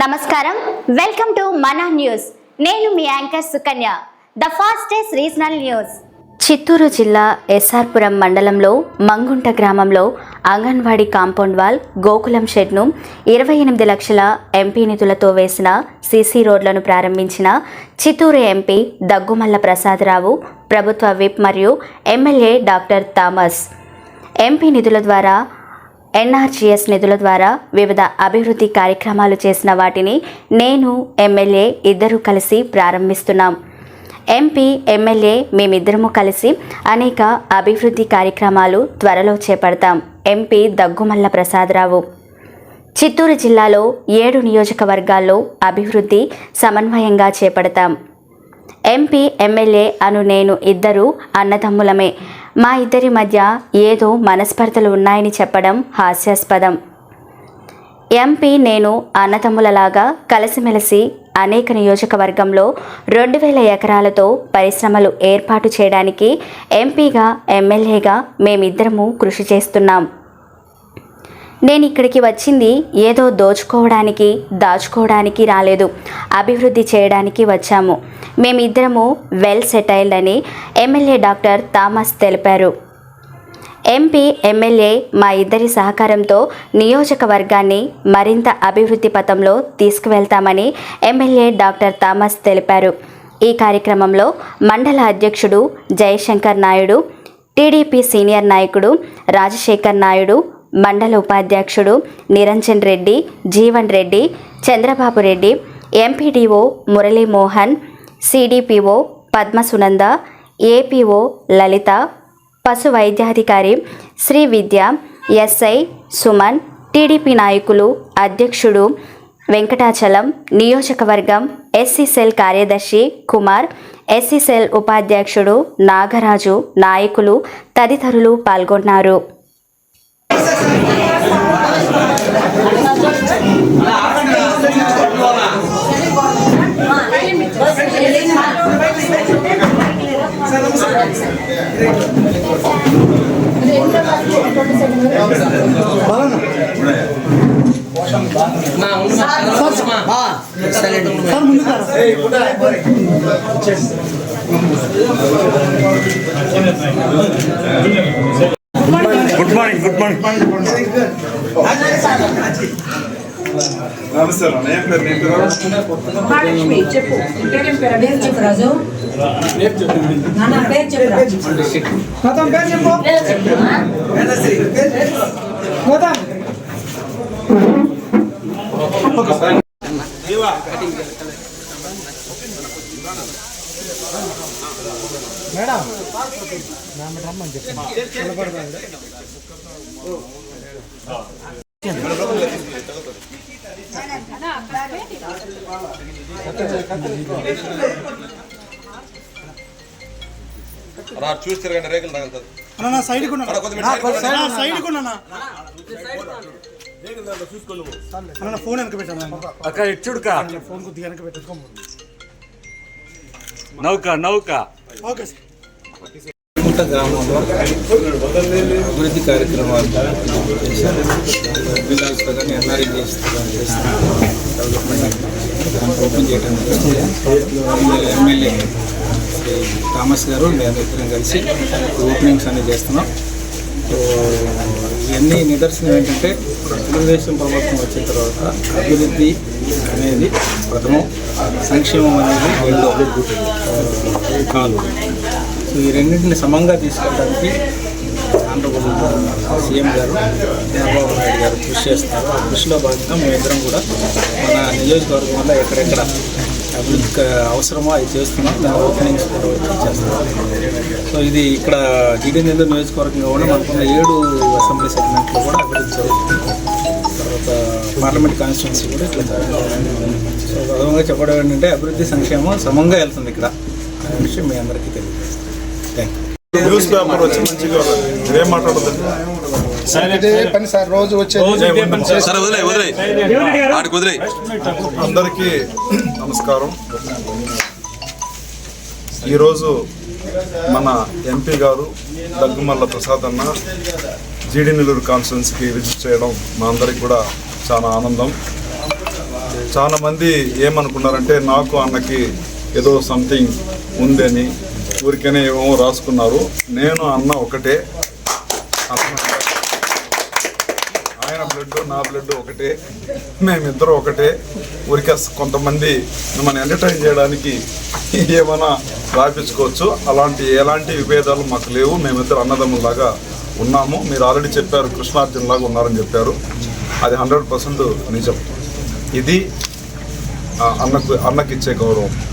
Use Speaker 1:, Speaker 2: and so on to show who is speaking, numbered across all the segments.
Speaker 1: నమస్కారం. Welcome to Mana news. నేను మీ anchor Sukanya. The fastest regional news. Chittoor జిల్లా ఎస్ఆర్పురం మండలంలో మంగుంట గ్రామంలో అంగన్వాడీ కాంపౌండ్ వాల్ గోకులం షెడ్ను ఇరవై ఎనిమిది లక్షల ఎంపీ నిధులతో వేసిన సీసీ రోడ్లను ప్రారంభించిన చిత్తూరు ఎంపీ దగ్గుమల్ల ప్రసాదరావు ప్రభుత్వ విప్ మరియు ఎమ్మెల్యే డాక్టర్ థామస్. ఎంపీ నిధుల ద్వారా ఎన్ఆర్జీఎస్ నిధుల ద్వారా వివిధ అభివృద్ధి కార్యక్రమాలు చేసిన వాటిని నేను ఎమ్మెల్యే ఇద్దరూ కలిసి ప్రారంభిస్తున్నాం. ఎంపీ ఎమ్మెల్యే మేమిద్దరము కలిసి అనేక అభివృద్ధి కార్యక్రమాలు త్వరలో చేపడతాం. ఎంపీ దగ్గుమల్ల ప్రసాదరావు. చిత్తూరు జిల్లాలో ఏడు నియోజకవర్గాల్లో అభివృద్ధి సమన్వయంగా చేపడతాం. ఎంపీ ఎమ్మెల్యే అను నేను ఇద్దరు అన్నదమ్ములమే. మా ఇద్దరి మధ్య ఏదో మనస్పర్ధలు ఉన్నాయని చెప్పడం హాస్యాస్పదం. ఎంపీ నేను అన్నతమ్ములలాగా కలిసిమెలిసి అనేక నియోజకవర్గంలో రెండు వేల ఎకరాలతో పరిశ్రమలు ఏర్పాటు చేయడానికి ఎంపీగా ఎమ్మెల్యేగా మేమిద్దరము కృషి చేస్తున్నాం. నేను ఇక్కడికి వచ్చింది ఏదో దోచుకోవడానికి దాచుకోవడానికి రాలేదు. అభివృద్ధి చేయడానికి వచ్చాము. మేమిద్దరము వెల్ సెటైల్డ్ అని ఎమ్మెల్యే డాక్టర్ థామస్ తెలిపారు. ఎంపీ ఎమ్మెల్యే మా ఇద్దరి సహకారంతో నియోజకవర్గాన్ని మరింత అభివృద్ధి పథంలో తీసుకువెళ్తామని ఎమ్మెల్యే డాక్టర్ థామస్ తెలిపారు. ఈ కార్యక్రమంలో మండల అధ్యక్షుడు జయశంకర్ నాయుడు టీడీపీ సీనియర్ నాయకుడు రాజశేఖర్ నాయుడు మండల ఉపాధ్యక్షుడు Niranjan Reddy Jeevan Reddy Chandrababu Reddy MPDO Muralimohan CDPO Padmasunanda APO Lalitha పశు వైద్యాధికారి శ్రీ విద్య ఎస్ఐ సుమన్ టీడీపీ నాయకులు అధ్యక్షుడు వెంకటాచలం నియోజకవర్గం ఎస్సీ సెల్ కార్యదర్శి కుమార్ ఎస్సీ సెల్ ఉపాధ్యక్షుడు నాగరాజు నాయకులు తదితరులు పాల్గొన్నారు.
Speaker 2: గుడ్ మార్నింగ్ గుడ్ మార్నింగ్
Speaker 3: నమస్తే ఏం పేరు నీ పేరు
Speaker 4: మహాలక్ష్మి చెప్పు పేరేం పేరు పేరు చెప్పు రాజు నాన్న పేరు చెప్పు
Speaker 5: గౌతమ్ పేరు చెప్పు గౌతమ్ మేడం రమ్మని చెప్పు
Speaker 6: అలా చూసి తిరగండి రేకులు తగులుతుంది
Speaker 5: అన్న నా సైడ్
Speaker 6: సైడ్
Speaker 5: అన్న. ఫోన్ వెనక పెట్టాను
Speaker 2: అక్క ఇచ్చుడుక
Speaker 5: ఫోన్ కొద్దిగా వెనక
Speaker 2: నౌక నౌక.
Speaker 5: Okay
Speaker 7: sir. గ్రామంలో అభివృద్ధి కార్యక్రమాలు చేశారు. విలాస్తో కానీ డెవలప్మెంట్ ఓపెన్ చేయడం ఎమ్మెల్యే థామస్ గారు నేను ఇద్దరం కలిసి ఓపెనింగ్స్ అన్ని చేస్తున్నాం. సో ఇవన్నీ నిదర్శనం ఏంటంటే తెలుగుదేశం ప్రభుత్వం వచ్చిన తర్వాత అభివృద్ధి అనేది ప్రథమం సంక్షేమం అనేది రెండో. కాదు సో ఈ రెండింటిని సమంగా తీసుకెళ్ళడానికి ఆంధ్రప్రదేశ్ సీఎం గారు చంద్రబాబు నాయుడు గారు కృషి చేస్తారు ఆ కృషిలో భాగంగా మేమిద్దరం కూడా మన నియోజకవర్గం వల్ల ఎక్కడెక్కడ అభివృద్ధి అవసరమో అది చేస్తున్నాం. దాని ఓపెనింగ్స్ కూడా వచ్చి చేస్తున్నాం. సో ఇది ఇక్కడ జీడీ నెల్లూరు నియోజకవర్గంగా కూడా మనకున్న ఏడు అసెంబ్లీ సెగ్మెంట్లో కూడా అభివృద్ధి జరుగుతుంది. తర్వాత పార్లమెంట్ కాన్స్టిట్యున్సీ కూడా ఇట్లా సో ప్రధానంగా చెప్పడం ఏంటంటే అభివృద్ధి సంక్షేమం సమంగా వెళ్తుంది ఇక్కడ. అనే విషయం మీ అందరికీ తెలియజేస్తాను.
Speaker 3: న్యూస్ పేపర్ వచ్చి మంచిగా ఏం మాట్లాడదండి
Speaker 5: ఇదే
Speaker 6: వదిలే
Speaker 3: అందరికీ నమస్కారం. ఈరోజు మన ఎంపీ గారు దగ్గుమల్ల ప్రసాద్ అన్న జీడి నెల్లూరు కాన్ఫరెన్స్కి విజిట్ చేయడం మా అందరికి కూడా చాలా ఆనందం. చాలా మంది ఏమనుకున్నారంటే నాకు అన్నకి ఏదో సంథింగ్ ఉందని ఊరికనే ఏమో రాసుకున్నారు. నేను అన్న ఒకటే. ఆయన బ్లడ్ నా బ్లడ్ ఒకటే. మేమిద్దరం ఒకటే. ఊరికే కొంతమంది మిమ్మల్ని ఎంటర్టైన్ చేయడానికి ఏమైనా రాయించుకోవచ్చు. అలాంటి ఎలాంటి విభేదాలు మాకు లేవు. మేమిద్దరు అన్నదమ్ములాగా ఉన్నాము. మీరు ఆల్రెడీ చెప్పారు కృష్ణార్జునలాగా ఉన్నారని చెప్పారు. అది హండ్రెడ్ పర్సెంట్ నిజం. ఇది అన్నకు అన్నకి ఇచ్చే గౌరవం.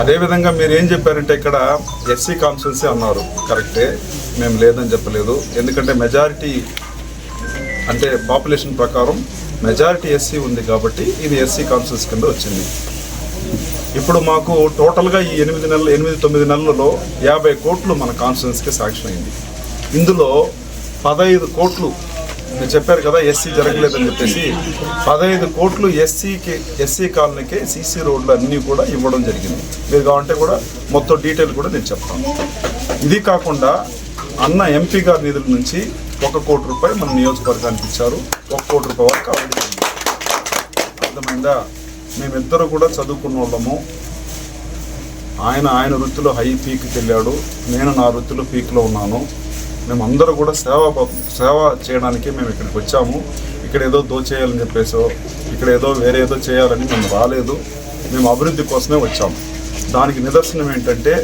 Speaker 3: అదేవిధంగా మీరు ఏం చెప్పారంటే ఇక్కడ ఎస్సీ కాన్స్టిట్యున్సీ అన్నారు. కరెక్టే. మేము లేదని చెప్పలేదు. ఎందుకంటే మెజారిటీ అంటే పాపులేషన్ ప్రకారం మెజారిటీ ఎస్సీ ఉంది కాబట్టి ఇది ఎస్సీ కాన్స్టిట్యూన్స్ కింద వచ్చింది. ఇప్పుడు మాకు టోటల్గా ఈ ఎనిమిది నెలలు ఎనిమిది తొమ్మిది నెలలలో యాభై కోట్లు మన కాన్స్టిట్యూన్స్కి శాంక్షన్ అయింది. ఇందులో పదహైదు కోట్లు మీరు చెప్పారు కదా ఎస్సీ జరగలేదని చెప్పేసి. పదహైదు కోట్లు ఎస్సీకి ఎస్సీ కాలనీకి సీసీ రోడ్లు అన్నీ కూడా ఇవ్వడం జరిగింది. మీరు కావాలంటే కూడా మొత్తం డీటెయిల్ కూడా నేను చెప్తాను. ఇది కాకుండా అన్న ఎంపీ గారి నిధుల నుంచి ఒక కోటి రూపాయలు మన నియోజకవర్గానికి ఇచ్చారు. ఒక కోటి రూపాయల వరకు ఆల్రెడీ అర్థమైందా? మేమిద్దరు కూడా చదువుకున్న వాళ్ళము. ఆయన ఆయన వృత్తిలో హై పీక్కి వెళ్ళాడు. నేను నా వృత్తిలో పీక్లో ఉన్నాను. మేము అందరూ కూడా సేవ సేవ చేయడానికి మేము ఇక్కడికి వచ్చాము. ఇక్కడ ఏదో దోచేయాలని చెప్పేసో ఇక్కడ ఏదో వేరే ఏదో చేయాలని మేము రాలేదు. మేము అభివృద్ధి కోసమే వచ్చాము. దానికి నిదర్శనం ఏంటంటే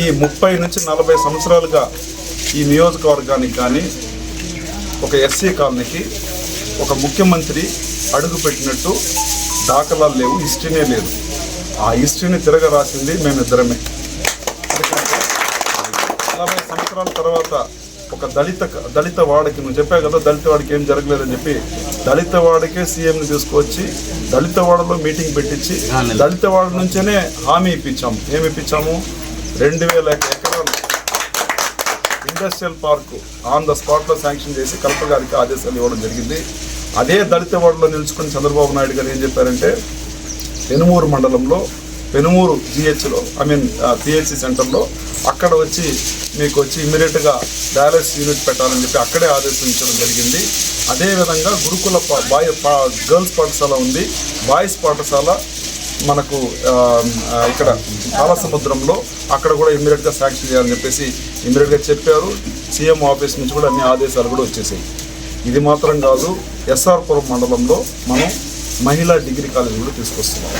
Speaker 3: ఈ ముప్పై నుంచి నలభై సంవత్సరాలుగా ఈ నియోజకవర్గానికి కానీ ఒక ఎస్సీ కాలనీకి ఒక ముఖ్యమంత్రి అడుగు పెట్టినట్టు దాఖలాలు లేవు హిస్టరీనే లేదు. ఆ హిస్టరీని తిరగ రాసింది మేమిద్దరమే. నలభై సంవత్సరాల తర్వాత ఒక దళిత దళిత వాడికి నువ్వు చెప్పావు కదా దళిత వాడికి ఏం జరగలేదని చెప్పి దళిత వాడికే సీఎంని తీసుకొచ్చి దళిత వాడలో మీటింగ్ పెట్టించి దళిత వాడ నుంచేనే హామీ ఇప్పించాము ఏమి ఇప్పించాము? రెండు వేల ఎకరాలు ఇండస్ట్రియల్ పార్క్ ఆన్ ద స్పాట్లో శాంక్షన్ చేసి కల్ప గారికి ఆదేశాలు ఇవ్వడం జరిగింది. అదే దళిత వాడలో నిలుచుకుని చంద్రబాబు నాయుడు గారు ఏం చెప్పారంటే పెనుమూరు మండలంలో పెనుమూరు జిహెచ్లో ఐ మీన్ పిహెచ్సి సెంటర్లో అక్కడ వచ్చి మీకు వచ్చి ఇమ్మీడియట్గా డయాలసిస్ యూనిట్ పెట్టాలని చెప్పి అక్కడే ఆదేశించడం జరిగింది. అదేవిధంగా గురుకుల పా- బాయ్ పా- గర్ల్స్ పాఠశాల ఉంది. బాయ్స్ పాఠశాల మనకు ఇక్కడ చాలా సముద్రంలో అక్కడ కూడా ఇమ్మీడియట్గా శాంక్షన్ చేయాలని చెప్పేసి ఇమ్మీడియట్గా చెప్పారు. సీఎం ఆఫీస్ నుంచి కూడా అన్ని ఆదేశాలు కూడా వచ్చేసాయి. ఇది మాత్రం కాదు ఎస్ఆర్పురం మండలంలో మనం మహిళా డిగ్రీ కాలేజీ కూడా తీసుకొస్తున్నాం.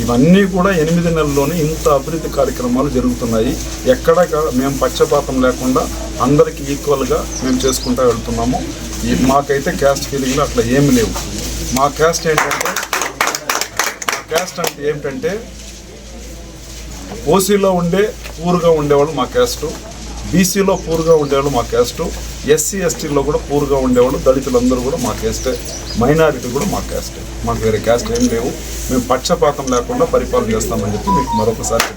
Speaker 3: ఇవన్నీ కూడా ఎనిమిది నెలల్లోనే ఇంత అభివృద్ధి కార్యక్రమాలు జరుగుతున్నాయి. ఎక్కడ మేము పక్షపాతం లేకుండా అందరికీ ఈక్వల్గా మేము చేసుకుంటూ వెళ్తున్నాము. ఈ మాకైతే క్యాస్ట్ ఫీలింగ్లు అట్లా ఏమి లేవు. మా క్యాస్ట్ ఏంటంటే క్యాస్ట్ అంటే ఏమిటంటే ఓసీలో ఉండే ఊరుగా ఉండేవాళ్ళు మా క్యాస్టు బీసీలో పూర్గా ఉండేవాళ్ళు మా క్యాస్టు ఎస్సీ ఎస్టీలో కూడా పూర్గా ఉండేవాళ్ళు దళితులందరూ కూడా మా క్యాస్టే మైనారిటీ కూడా మా క్యాస్టే. మాకు వేరే క్యాస్ట్ ఏం లేవు. మేము పక్షపాతం లేకుండా పరిపాలన చేస్తామని చెప్పి మీకు మరొకసారి